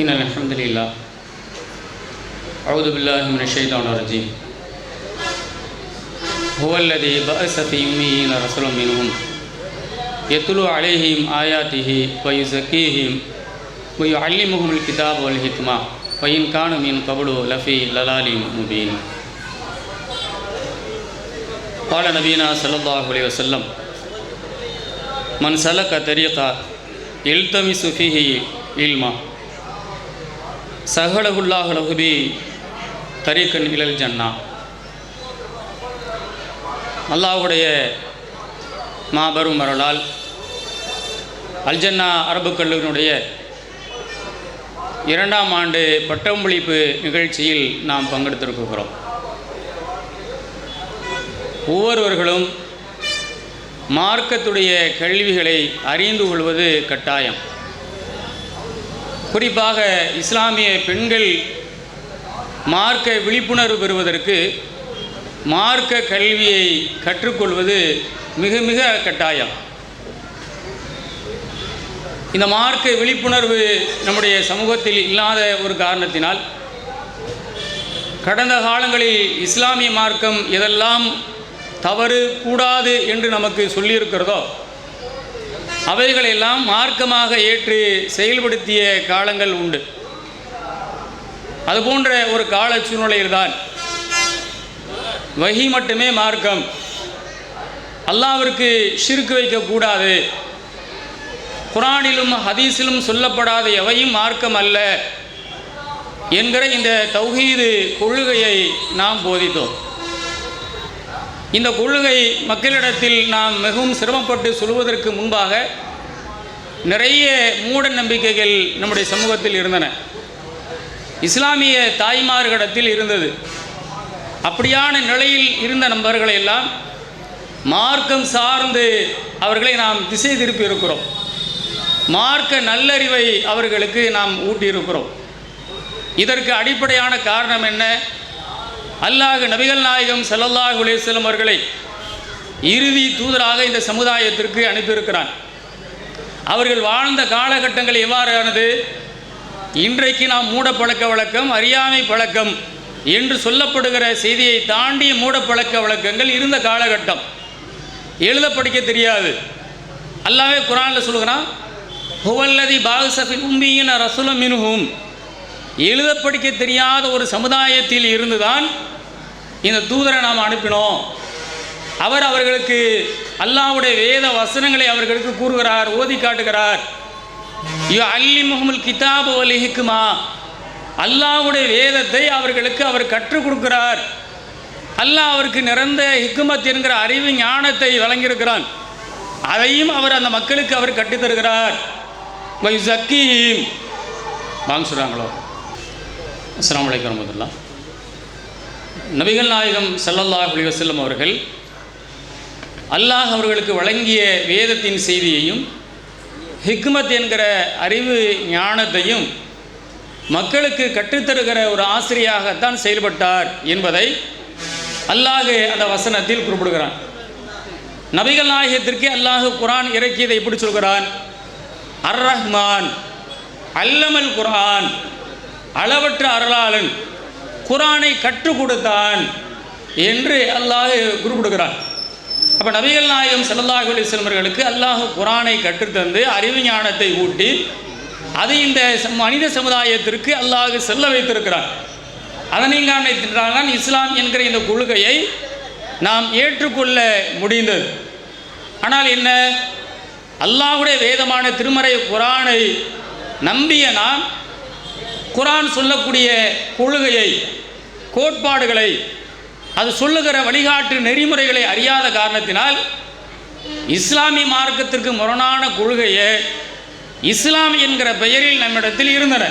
إن الحمد لله. أعوذ بالله من الشيطان الرجيم. هو الذي بأس في أميين رسولا منهم. يتلو عليهم آياته ويزكيهم ويعلمهم الكتاب والحكمة. وإن كانوا من قبل لفي ضلال مبين. قال نبينا صلى الله عليه وسلم من سلك طريقا يلتمس فيه علما சஹலகுல்லாஹ் லஹுபி தரீக்கன் இழல் ஜன்னா. அல்லாஹுடைய மாபெரும் அருளால் அல்ஜன்னா அரபு கல்லூரியினுடைய இரண்டாம் ஆண்டு பட்டம்பளிப்பு நிகழ்ச்சியில் நாம் பங்கெடுத்திருக்கிறோம். ஒவ்வொருவர்களும் மார்க்கத்துடைய கேள்விகளை அறிந்து கொள்வது கட்டாயம். குறிப்பாக இஸ்லாமிய பெண்கள் மார்க்க விழிப்புணர்வு பெறுவதற்கு மார்க்க கல்வியை கற்றுக்கொள்வது மிக மிக கட்டாயம். இந்த மார்க்க விழிப்புணர்வு நம்முடைய சமூகத்தில் இல்லாத ஒரு காரணத்தினால் கடந்த காலங்களில் இஸ்லாமிய மார்க்கம் எதெல்லாம் தவறு கூடாது என்று நமக்கு சொல்லியிருக்கிறதோ அவைகளெல்லாம் மார்க்கமாக ஏற்று செயல்படுத்திய காலங்கள் உண்டு. அதுபோன்ற ஒரு கால சூழ்நிலையில்தான் வகி மட்டுமே மார்க்கம். அல்லாவிற்கு சிறுக்கு வைக்கக்கூடாது குரானிலும் ஹதீஸிலும் சொல்லப்படாத எவையும் மார்க்கம் அல்ல என்கிற இந்த தௌஹீது கொள்கையை நாம் போதித்தோம். இந்த கொள்கை மக்களிடத்தில் நாம் மிகவும் சிரமப்பட்டு சொல்வதற்கு முன்பாக நிறைய மூட நம்பிக்கைகள் நம்முடைய சமூகத்தில் இருந்தன. இஸ்லாமிய தாய்மார்களிடத்தில் இருந்தது. அப்படியான நிலையில் இருந்த நண்பர்களை எல்லாம் மார்க்கம் சார்ந்து அவர்களை நாம் திசை திருப்பி இருக்கிறோம். மார்க்க நல்லறிவை அவர்களுக்கு நாம் ஊட்டியிருக்கிறோம். இதற்கு அடிப்படையான காரணம் என்ன? அல்லாஹ் நபிகள் நாயகம் ஸல்லல்லாஹு அலைஹி அவர்களை இறுதி தூதராக இந்த சமுதாயத்திற்கு அனுப்பியிருக்கிறான். அவர்கள் வாழ்ந்த காலகட்டங்கள் எவ்வாறானது? இன்றைக்கு நாம் மூட பழக்க வழக்கம் அறியாமை பழக்கம் என்று சொல்லப்படுகிற செய்தியை தாண்டிய மூட பழக்க வழக்கங்கள் இருந்த காலகட்டம். எழுத படிக்க தெரியாது. அல்லாவே குரானில் சொல்கிறான் ஹுவல்லதி பாகுசஃபின் உம்பியின் ரசுலம் மினுகும் எழுத படிக்க தெரியாத ஒரு சமுதாயத்தில் இருந்துதான் இந்த தூதரை நாம் அனுப்பினோம். அவர் அவர்களுக்கு அல்லாவுடைய வேத வசனங்களை அவர்களுக்கு கூறுகிறார் ஓதி காட்டுகிறார். ஐயோ அல்லி முகமுல் கிதாபு வல் அல்லாவுடைய அல்லாஹ்வுடைய வேதத்தை அவர்களுக்கு அவர் கற்றுக் கொடுக்கிறார். அல்லாஹ் அவருக்கு நிறந்த ஹிக்குமத் என்கிற அறிவு ஞானத்தை வழங்கியிருக்கிறான். அதையும் அவர் அந்த மக்களுக்கு அவர் கற்றுத் தருகிறார். வை சக்கீம் வாங்க சொல்கிறாங்களோ அஸ்லாம் வலைக்கம் வரமத்துல்லா நபிகள் நாயகம் செல்லல்லாஹ் அலைஹி வஸல்லம் அவர்கள் அல்லாஹ் அவர்களுக்கு வழங்கிய வேதத்தின் செய்தியையும் ஹிக்மத் என்கிற அறிவு ஞானத்தையும் மக்களுக்கு கற்றுத்தருகிற ஒரு ஆசிரியாகத்தான் செயல்பட்டார் என்பதை அல்லாஹ் அந்த வசனத்தில் குறிப்பிடுகிறான். நபிகள் நாயகத்திற்கு அல்லாஹ் குரான் இறக்கியதை எப்படி சொல்கிறான்? அர் ரஹ்மான் அல்லமல் குரான் அளவற்ற அருளாளன் குரானை கற்றுக் கொடுத்தான் என்று அல்லாஹ் குறிப்பிடுகிறான் அப்போ நபிகள் நாயகம் ஸல்லல்லாஹு அலைஹி அவர்களுக்கு அல்லாஹ் குரானை கற்றுத்தந்து அறிவு ஞானத்தை ஊட்டி அது இந்த மனித சமுதாயத்திற்கு அல்லாஹ் செல்ல வைத்திருக்கிறான் அதனின் காரணத்தினால் தான் இஸ்லாம் என்கிற இந்த கொள்கையை நாம் ஏற்றுக்கொள்ள முடிந்தது. ஆனால் என்ன? அல்லாஹுடைய வேதமான திருமறை குரானை நம்பிய நாம் குரான் சொல்லக்கூடிய கொள்கையை கோட்பாடுகளை அது சொல்லுகிற வழிகாட்டு நெறிமுறைகளை அறியாத காரணத்தினால் இஸ்லாமிய மார்க்கத்திற்கு முரணான கொள்கையை இஸ்லாம் என்கிற பெயரில் நம்மிடத்தில் இருந்தன.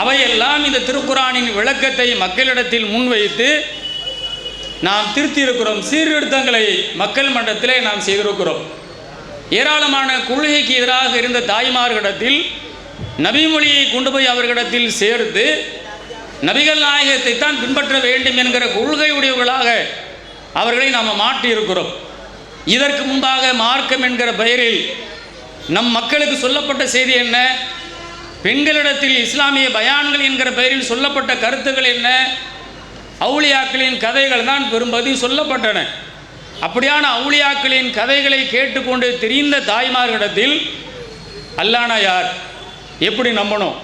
அவையெல்லாம் இந்த திருக்குரானின் விளக்கத்தை மக்களிடத்தில் முன்வைத்து நாம் திருத்தியிருக்கிறோம். சீர்திருத்தங்களை மக்கள் மன்றத்திலே நாம் செய்திருக்கிறோம். ஏராளமான கொள்கைக்கு எதிராக இருந்த தாய்மார்களிடத்தில் நபிமொழியை கொண்டு போய் அவர்களிடத்தில் சேர்த்து நபிகள் நாயகத்தை தான் பின்பற்ற வேண்டும் என்கிற கொள்கையுடையவர்களாக அவர்களை நாம் மாற்றியிருக்கிறோம். இதற்கு முன்பாக மார்க்கம் என்கிற பெயரில் நம் மக்களுக்கு சொல்லப்பட்ட செய்தி என்ன? பெண்களிடத்தில் இஸ்லாமிய பயான்கள் என்கிற பெயரில் சொல்லப்பட்ட கருத்துக்கள் என்ன? அவுளியாக்களின் கதைகள் தான் பெரும்பகுதி சொல்லப்பட்டன. அப்படியான அவுளியாக்களின் கதைகளை கேட்டுக்கொண்டு தெரிந்த தாய்மார்களிடத்தில் அல்லானா யார்? எப்படி நம்பணும்?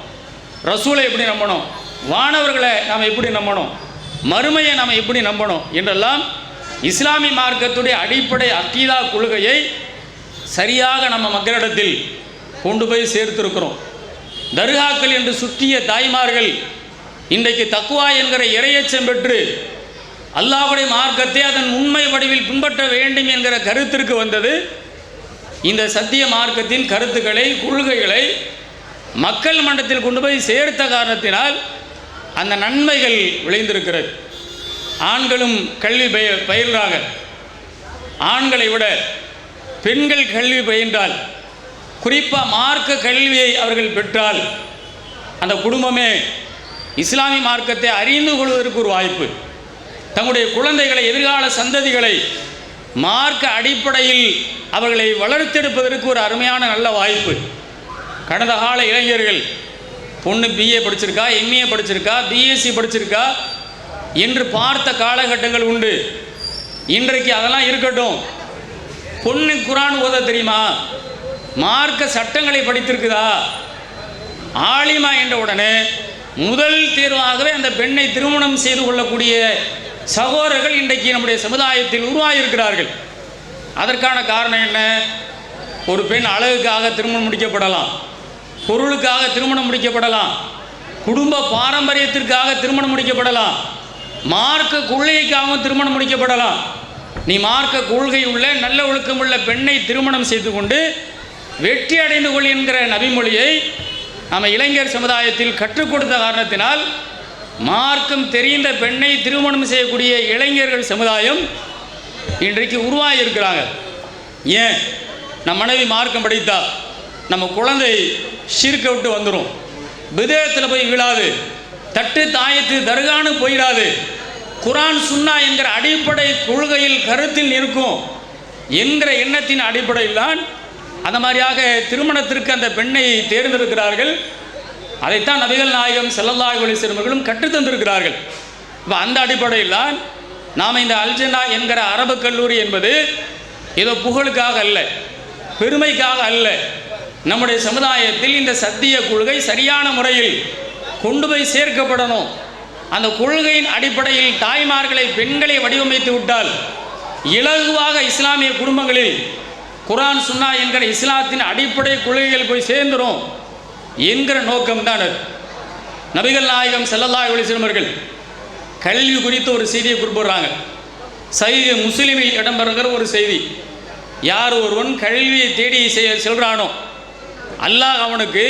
ரசூலை எப்படி நம்பணும்? வானவர்களை நாம் எப்படி நம்பணும்? மறுமையை நாம் எப்படி நம்பணும்? என்றெல்லாம் இஸ்லாமிய மார்க்கத்துடைய அடிப்படை அக்கீதா கொள்கையை சரியாக நம்ம மக்களிடத்தில் கொண்டு போய் சேர்த்திருக்கிறோம். தர்காக்கள் என்று சுற்றிய தாய்மார்கள் இன்றைக்கு தக்குவா என்கிற இரையச்சம் பெற்று அல்லாஹ்வுடைய மார்க்கத்தை அதன் உண்மை வடிவில் பின்பற்ற வேண்டும் என்கிற கருத்திற்கு வந்தது. இந்த சத்திய மார்க்கத்தின் கருத்துக்களை கொள்கைகளை மக்கள் மன்றத்தில் கொண்டு போய் சேர்த்த காரணத்தினால் அந்த நன்மைகள் விளைந்திருக்கிறது. ஆண்களும் கல்வி பய பயில்றாங்க ஆண்களை விட பெண்கள் கல்வி பயின்றால் குறிப்பாக மார்க்க கல்வியை அவர்கள் பெற்றால் அந்த குடும்பமே இஸ்லாமிய மார்க்கத்தை அறிந்து கொள்வதற்கு ஒரு வாய்ப்பு. தங்களுடைய குழந்தைகளை எதிர்கால சந்ததிகளை மார்க்க அடிப்படையில் அவர்களை வளர்த்தெடுப்பதற்கு ஒரு அருமையான நல்ல வாய்ப்பு. கடந்த கால இளைஞர்கள் பொண்ணு பிஏ படிச்சிருக்கா எம்ஏ படிச்சிருக்கா பிஎஸ்சி படிச்சிருக்கா என்று பார்த்த காலகட்டங்கள் உண்டு. இன்றைக்கு அதெல்லாம் இருக்கட்டும். பொண்ணு குரான் ஓத தெரியுமா? மார்க்க சட்டங்களை படித்திருக்குதா? ஆலிமா என்ற உடனே முதல் தேர்வாகவே அந்த பெண்ணை திருமணம் செய்து கொள்ளக்கூடிய சகோதரர்கள் இன்றைக்கு நம்முடைய சமுதாயத்தில் உருவாகியிருக்கிறார்கள். அதற்கான காரணம் என்ன? ஒரு பெண் அழகுக்காக திருமணம் முடிக்கப்படலாம். பொருளுக்காக திருமணம் முடிக்கப்படலாம். குடும்ப பாரம்பரியத்திற்காக திருமணம் முடிக்கப்படலாம். மார்க்க கொள்கைக்காகவும் திருமணம் முடிக்கப்படலாம். நீ மார்க்க கொள்கை உள்ள நல்ல ஒழுக்கமுள்ள பெண்ணை திருமணம் செய்து கொண்டு வெற்றி அடைந்து கொள் என்கிற நபிமொழியை நம்ம இளைஞர் சமுதாயத்தில் கற்றுக் கொடுத்த காரணத்தினால் மார்க்கம் தெரிந்த பெண்ணை திருமணம் செய்யக்கூடிய இளைஞர்கள் சமுதாயம் இன்றைக்கு உருவாகி இருக்கிறாங்க ஏன்? நம் மனைவி மார்க்கம் படித்தா. நம்ம குழந்தை சீர்க்க விட்டு வந்துடும் விதயத்தில் போய் விழாது. தட்டு தாயத்து தர்கானு போயிடாது. குரான் சுன்னா என்கிற அடிப்படை கொள்கையில் கருத்தில் இருக்கும் என்கிற எண்ணத்தின் அடிப்படையில் தான் அந்த மாதிரியாக திருமணத்திற்கு அந்த பெண்ணை தேர்ந்தெடுக்கிறார்கள். அதைத்தான் நபிகள் நாயகம் செல்லல்லாஹ் சிறுமர்களும் கற்றுத்தந்திருக்கிறார்கள் இப்போ அந்த அடிப்படையில் தான் நாம் இந்த அல்ஜனா என்கிற அரபு கல்லூரி என்பது ஏதோ புகழுக்காக அல்ல பெருமைக்காக அல்ல. நம்முடைய சமுதாயத்தில் இந்த சத்திய கொள்கை சரியான முறையில் கொண்டு போய் சேர்க்கப்படணும். அந்த கொள்கையின் அடிப்படையில் தாய்மார்களை பெண்களை வடிவமைத்து விட்டால் இலகுவாக இஸ்லாமிய குடும்பங்களில் குரான் சுன்னா என்கிற இஸ்லாத்தின் அடிப்படை கொள்கைகள் போய் சேர்ந்துரும் என்கிற நோக்கம்தான் அது. நபிகள் நாயகம் செல்லல்லா அலைஹி கல்வி குறித்து ஒரு செய்தியை குறிப்பிடுறாங்க. சைதி முஸ்லிமில் இடம்பெறுகிற ஒரு செய்தி. யார் ஒருவன் கல்வியை தேடி செ- செல்கிறானோ அல்லாஹ் அவனுக்கு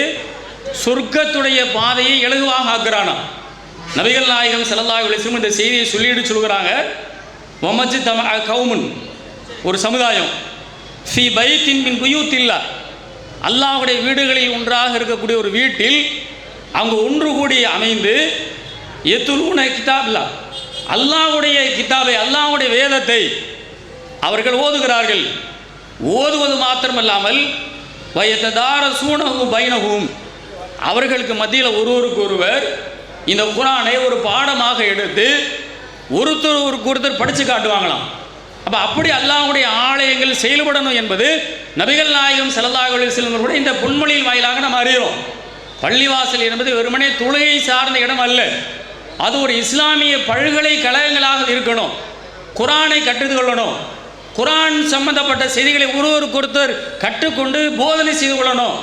சொர்க்கத்துடைய பாதையை இலகுவாக ஆக்குறானா நபிகள் நாயகம் செல்லல்லாஹ் அலைஹி இந்த செய்தியை சொல்லிட்டு சொல்கிறாங்க ஒமஜி தம கவுமுன் ஒரு சமுதாயம். ஃபி பைத்தின் மின் குயூத்தில்லா அல்லாஹ்வுடைய வீடுகளில் ஒன்றாக இருக்கக்கூடிய ஒரு வீட்டில் அவங்க ஒன்று கூடி அமைந்து எத்துலூன கிதாபில்லா. அல்லாஹ்வுடைய கிதாபை அல்லாஹுடைய வேதத்தை அவர்கள் ஓதுகிறார்கள். ஓதுவது மாத்திரமல்லாமல் வயத்ததார சூனகும் பைனகும் அவர்களுக்கு மத்தியில் ஒருவருக்கு ஒருவர் இந்த குரானை ஒரு பாடமாக எடுத்து ஒருத்தர் ஒருக்கு ஒருத்தர் படித்து காட்டுவாங்களாம். அப்போ அப்படி அல்லாஹுடைய ஆலயங்கள் செயல்படணும் என்பது நபிகள் நாயகம் ஸல்லல்லாஹு செல்லும் கூட இந்த பொன்மொழியின் வாயிலாக நம்ம அறிகிறோம். பள்ளிவாசல் என்பது வெறுமனே தொழுகை சார்ந்த இடம் அல்ல. அது ஒரு இஸ்லாமிய பல்கலைக்கழகங்களாக இருக்கணும். குரானை கற்றுக்கொள்ளணும். குரான் சம்பந்தப்பட்ட செய்திகளை ஒருவருக்கு ஒருத்தர் கற்றுக்கொண்டு போதனை செய்து கொள்ளணும்.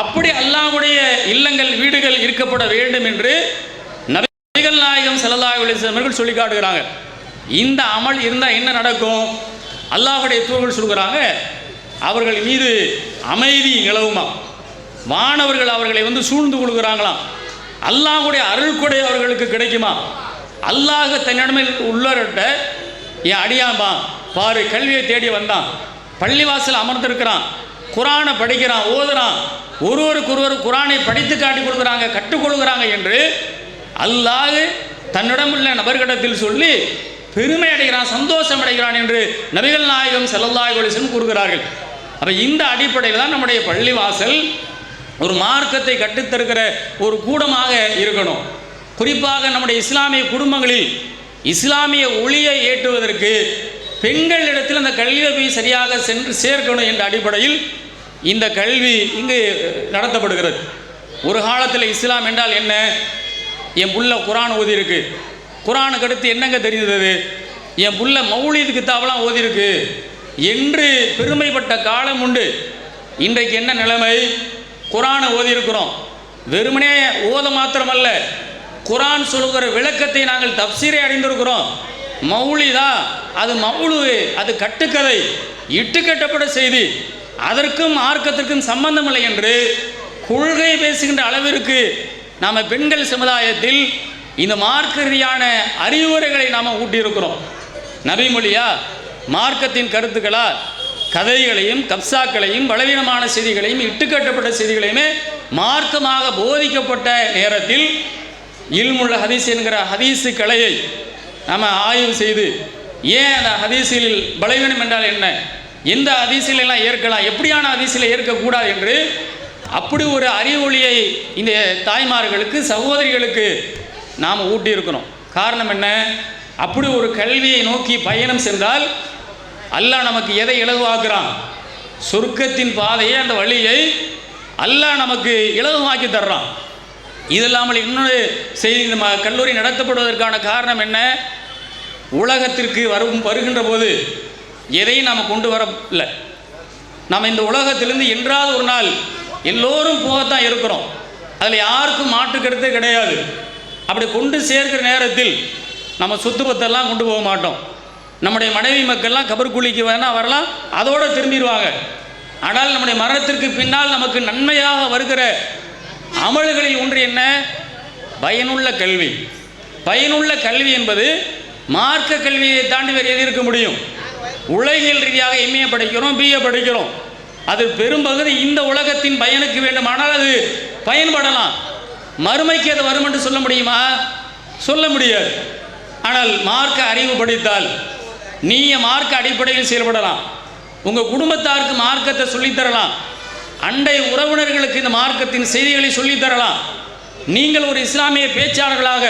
அப்படி அல்லாவுடைய இல்லங்கள் வீடுகள் இருக்கப்பட வேண்டும் என்று நபிகள் நாயகம் ஸல்லல்லாஹு அவர்கள் சொல்லி காட்டுகிறாங்க. இந்த அமல் இருந்தால் என்ன நடக்கும்? அல்லாஹுடைய தூர்கள் சொல்கிறாங்க அவர்கள் மீது அமைதி நிலவுமா? வானவர்கள் அவர்களை வந்து சூழ்ந்து கொள்கிறாங்களாம். அருள் கொடை அவர்களுக்கு கிடைக்குமா? அல்லாஹ் தன்னிடமில் உள்ளவர்கிட்ட என் அடியாம்பா பாரு கல்வியை தேடி வந்தான். பள்ளிவாசல் அமர்ந்திருக்கிறான். குரானை படிக்கிறான் ஓதுறான். ஒருவருக்கு ஒருவர் குரானை படித்து காட்டி கொடுக்குறாங்க கற்றுக்கொள்கிறாங்க என்று அல்லாஹ் தன்னிடமுள்ள நபர்களிடத்தில் சொல்லி பெருமை அடைகிறான் சந்தோஷம் அடைகிறான் என்று நபிகள் நாயகம் ஸல்லல்லாஹு கூறுகிறார்கள். அப்போ இந்த அடிப்படையில் தான் நம்முடைய பள்ளிவாசல் ஒரு மார்க்கத்தை கற்றுத்தருகிற ஒரு கூடமாக இருக்கணும். குறிப்பாக நம்முடைய இஸ்லாமிய குடும்பங்களில் இஸ்லாமிய ஒளியை ஏற்றுவதற்கு பெண்களிடத்தில் அந்த கல்வியை சரியாக சென்று சேர்க்கணும் என்ற அடிப்படையில் இந்த கல்வி இங்கு நடத்தப்படுகிறது. ஒரு காலத்தில் இஸ்லாம் என்றால் என்ன? என் புள்ள குரான் ஓதியிருக்கு. குரானுக்கு அடுத்து என்னங்க தெரிந்தது? என் புள்ள மௌலிது கித்தாபெல்லாம் ஓதியிருக்கு. என்று பெருமைப்பட்ட காலம் உண்டு. இன்றைக்கு என்ன நிலைமை? குரானை ஓதியிருக்கிறோம். வெறுமனே ஓத மாத்திரமல்ல. குரான் சொல்கிற விளக்கத்தை நாங்கள் தப்சீரை அடைந்திருக்கிறோம் மௌலிதா அது மௌலு அது கட்டுக்கதை. இட்டுக்கட்டப்பட்ட செய்தி. அதற்கும் மார்க்கத்திற்கும் சம்பந்தமில்லை என்று கொள்கை பேசுகின்ற அளவிற்கு நாம் பெண்கள் சமுதாயத்தில் இந்த மார்க்க ரீதியான அறிவுரைகளை நாம் ஊட்டியிருக்கிறோம். நபிமொழியா மார்க்கத்தின் கருத்துக்களா கதைகளையும் கப்சாக்களையும் பலவீனமான செய்திகளையும் இட்டுக்கட்டப்பட்ட செய்திகளையுமே மார்க்கமாக போதிக்கப்பட்ட நேரத்தில் இல்முள்ள ஹதீஸ் என்கிற ஹதீஸு கலையை நம்ம ஆய்வு செய்து ஏன் அந்த ஹதீஸில் பலவீனம் என்றால் என்ன? எந்த ஹதீஸில் ஏற்கலாம்? எப்படியான ஹதீஸில் ஏற்கக்கூடாது என்று? அப்படி ஒரு அறிவொளியை இந்த தாய்மார்களுக்கு சகோதரிகளுக்கு நாம் ஊட்டியிருக்கிறோம். காரணம் என்ன? அப்படி ஒரு கல்வியை நோக்கி பயணம் சென்றால் அல்லாஹ் நமக்கு எதை இலகுவாக்குறான்? சொர்க்கத்தின் பாதையை அந்த வழியை அல்லாஹ் நமக்கு இலகுவாக்கி தர்றான். இது இல்லாமல் இன்னொரு செய்தி நம்ம கல்லூரி நடத்தப்படுவதற்கான காரணம் என்ன? உலகத்திற்கு வரும் வருகின்ற போது எதையும் நாம் கொண்டு வரல நாம் இந்த உலகத்திலிருந்து என்றாவது ஒரு நாள் எல்லோரும் போகத்தான் இருக்கிறோம். அதில் யாருக்கும் மாற்று கிடையாது. அப்படி கொண்டு சேர்க்கிற நேரத்தில் நம்ம சுத்துபத்தெல்லாம் கொண்டு போக மாட்டோம். நம்முடைய மனைவி மக்கள்லாம் கபர் குழிக்கு வரலாம் அதோடு திரும்பிடுவாங்க. ஆனால் நம்முடைய மரணத்திற்கு பின்னால் நமக்கு நன்மையாக வருகிற அமல்களில் ஒன்று என்ன? பயனுள்ள கல்வி. பயனுள்ள கல்வி என்பது மார்க்க கல்வியை தாண்டி வேறு எது இருக்க முடியும்? உலகியல் ரீதியாக எம்ஏ படிக்கிறோம் பிஏ படிக்கிறோம். அது பெரும்பகுதி இந்த உலகத்தின் பயனுக்கு வேண்டுமானால் அது பயன்படலாம். மறுமைக்கு அது வரும் என்று சொல்ல முடியுமா? சொல்ல முடியாது. ஆனால் மார்க்க அறிவு படித்தால் நீங்க மார்க்க அடிப்படையில் செயல்படலாம். உங்கள் குடும்பத்தாருக்கு மார்க்கத்தை சொல்லித்தரலாம். அண்டை உறவினர்களுக்கு இந்த மார்க்கத்தின் செய்திகளை சொல்லித் தரலாம் நீங்கள் ஒரு இஸ்லாமிய பேச்சாளர்களாக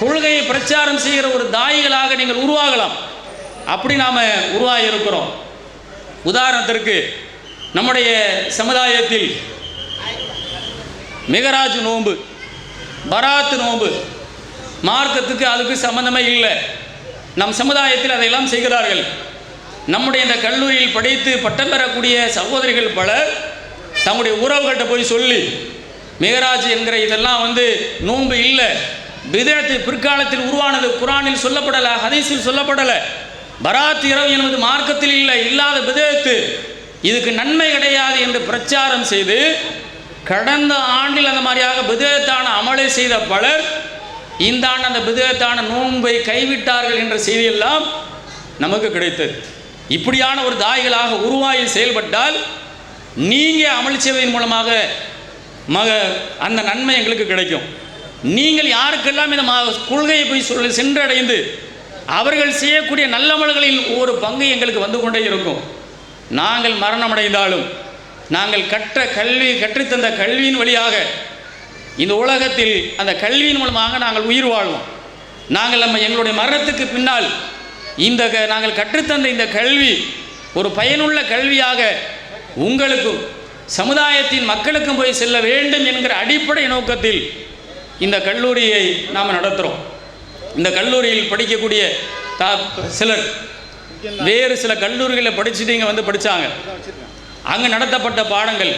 கொள்கையை பிரச்சாரம் செய்கிற ஒரு தாயிகளாக நீங்கள் உருவாகலாம். அப்படி நாம் உருவாகி இருக்கிறோம் உதாரணத்திற்கு நம்முடைய சமுதாயத்தில் மிகராஜ் நோன்பு பராத்து நோன்பு மார்க்கத்துக்கு அதுக்கு சம்பந்தமே இல்லை. நம் சமுதாயத்தில் அதையெல்லாம் செய்கிறார்கள். நம்முடைய இந்த கல்லூரியில் படித்து பட்டம் பெறக்கூடிய சகோதரிகள் பலர் தம்முடைய உறவுகள்கிட்ட போய் சொல்லி மிகராஜ் என்கிற இதெல்லாம் வந்து நோன்பு இல்லை. பிதத்து பிற்காலத்தில் உருவானது குரானில் சொல்லப்படலை ஹதீஸில் சொல்லப்படலை. பராத் இரவு என்பது மார்க்கத்தில் இல்லை இல்லாத பிதத்து இதுக்கு நன்மை கிடையாது என்று பிரச்சாரம் செய்து கடந்த ஆண்டில் அந்த மாதிரியாக பிதத்தான அமலை செய்த பலர் இந்த ஆண்டு அந்த பிதத்தான நோன்பை கைவிட்டார்கள் என்ற செய்தியெல்லாம் நமக்கு கிடைத்தது. இப்படியான ஒரு தாய்களாக உருவாகி செயல்பட்டால் நீங்கள் அமல் செய்வதன் மூலமாக மக அந்த நன்மை எங்களுக்கு கிடைக்கும். நீங்கள் யாருக்கெல்லாம் இந்த மா- கொள்கையை போய் சொல்ல சென்றடைந்து அவர்கள் செய்யக்கூடிய நல்லமல்களில் ஒரு பங்கு எங்களுக்கு வந்து கொண்டே இருக்கும். நாங்கள் மரணமடைந்தாலும் நாங்கள் கற்ற கல்வி கற்றுத்தந்த கல்வியின் வழியாக இந்த உலகத்தில் அந்த கல்வியின் மூலமாக நாங்கள் உயிர் வாழ்வோம். நாங்கள் நம்ம எங்களுடைய மரணத்துக்கு பின்னால் இந்த க- நாங்கள் கற்றுத்தந்த இந்த கல்வி ஒரு பயனுள்ள கல்வியாக உங்களுக்கும் சமுதாயத்தின் மக்களுக்கும் போய் செல்ல வேண்டும் என்கிற அடிப்படை நோக்கத்தில் இந்த கல்லூரியை நாம் நடத்துகிறோம் இந்த கல்லூரியில் படிக்கக்கூடிய தா சிலர் வேறு சில கல்லூரிகளில் படிச்சுட்டு இங்கே வந்து படித்தாங்க அங்கே நடத்தப்பட்ட பாடங்கள்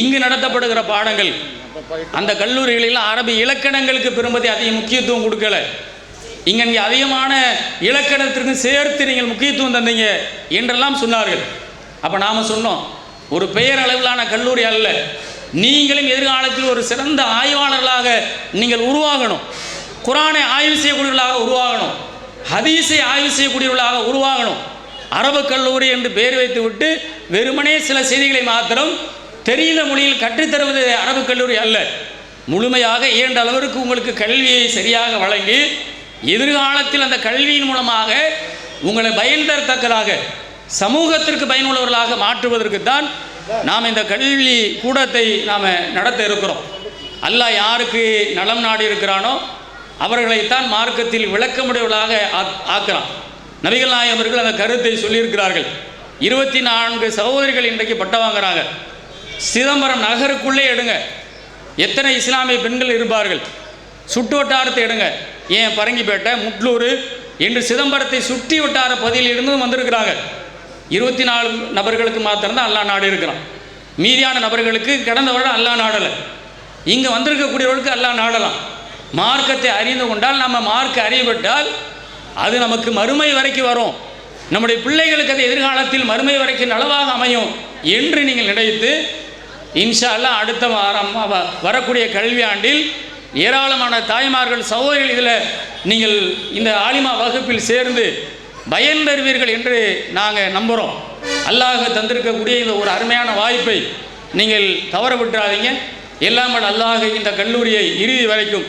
இங்கு நடத்தப்படுகிற பாடங்கள் அந்த கல்லூரிகளில் அரபி இலக்கணங்களுக்கு பெரும்பதி அதிக முக்கியத்துவம் கொடுக்கல. இங்கே இங்கே அதிகமான இலக்கணத்திற்கு சேர்த்து நீங்கள் முக்கியத்துவம் தந்தீங்க என்றெல்லாம் சொன்னார்கள். அப்போ நாம் சொன்னோம் ஒரு பெயர் அளவிலான கல்லூரி அல்ல. நீங்களும் எதிர்காலத்தில் ஒரு சிறந்த ஆய்வாளர்களாக நீங்கள் உருவாகணும். குரானை ஆய்வு செய்யக்கூடியவர்களாக உருவாகணும். ஹதீஸை ஆய்வு செய்யக்கூடியவர்களாக உருவாகணும். அரபு கல்லூரி என்று பெயர் வைத்து விட்டு வெறுமனே சில செய்திகளை மாத்திரம் தெரிந்த மொழியில் கற்றுத்தருவது அரபு கல்லூரி அல்ல. முழுமையாக இயன்ற அளவிற்கு உங்களுக்கு கல்வியை சரியாக வழங்கி எதிர்காலத்தில் அந்த கல்வியின் மூலமாக உங்களை பயன் தரத்தக்கதாக சமூகத்திற்கு பயனுள்ளவர்களாக மாற்றுவதற்கு தான் நாம் இந்த கல்வி கூடத்தை நாம் நடத்த இருக்கிறோம். அல்லாஹ் யாருக்கு நலம் நாடி இருக்கிறானோ அவர்களைத்தான் மார்க்கத்தில் விளக்கமுடையவர்களாக ஆக்- ஆக்கிறான். நபிகள் நாயகர்கள் அந்த கருத்தை சொல்லியிருக்கிறார்கள். இருபத்தி நான்கு சகோதரிகள் இன்றைக்கு பட்டம் வாங்குறாங்க. சிதம்பரம் நகருக்குள்ளே எடுங்க. எத்தனை இஸ்லாமிய பெண்கள் இருப்பார்கள்? சுட்டு வட்டாரத்தை எடுங்க. ஏன் பரங்கிப்பேட்டை முட்லூர் என்று சிதம்பரத்தை சுற்றி வட்டார பகுதியில் இருந்தும் வந்திருக்கிறாங்க. இருபத்தி நாலு நபர்களுக்கு மாத்திரம்தான் அல்லா நாடு இருக்கிறான். மீதியான நபர்களுக்கு கடந்த வருடம் அல்லா நாடலை. இங்கே வந்திருக்கக்கூடியவர்களுக்கு அல்லா நாடலாம். மார்க்கத்தை அறிந்து கொண்டால் நம்ம மார்க் அறியப்பட்டால் அது நமக்கு மறுமை வரைக்கும் வரும். நம்முடைய பிள்ளைகளுக்கு அது எதிர்காலத்தில் மறுமை வரைக்கும் நலவாக அமையும் என்று நீங்கள் நினைத்து இன்ஷா அல்லாஹ் அடுத்த வாரம் வ- வரக்கூடிய கல்வியாண்டில் ஏராளமான தாய்மார்கள் சகோதரிகள் இதில் நீங்கள் இந்த ஆலிமா வகுப்பில் சேர்ந்து பயன் பெறுவீர்கள் என்று நாங்கள் நம்புகிறோம் அல்லாஹ் தந்திருக்கக்கூடிய இந்த ஒரு அருமையான வாய்ப்பை நீங்கள் தவற விட்டுறாதீங்க. எல்லாம் அல்லாஹ் இந்த கல்லூரியை இறுதி வரைக்கும்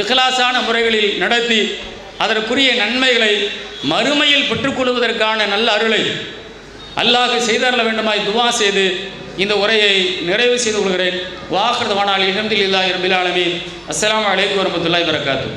இஹ்லாசான முறைகளில் நடத்தி அதற்குரிய நன்மைகளை மறுமையில் பெற்றுக்கொள்வதற்கான நல்ல அருளை அல்லாஹ் செய்தரல வேண்டுமாய் துவா செய்து இந்த உரையை நிறைவு செய்து கொள்கிறேன். வாஹர் வானால் இஹம்தில் இல்லா இரபில் ஆலமீன். அஸ்ஸலாமு அலைக்கும் வரமத்துல்லாஹி வரகாத்து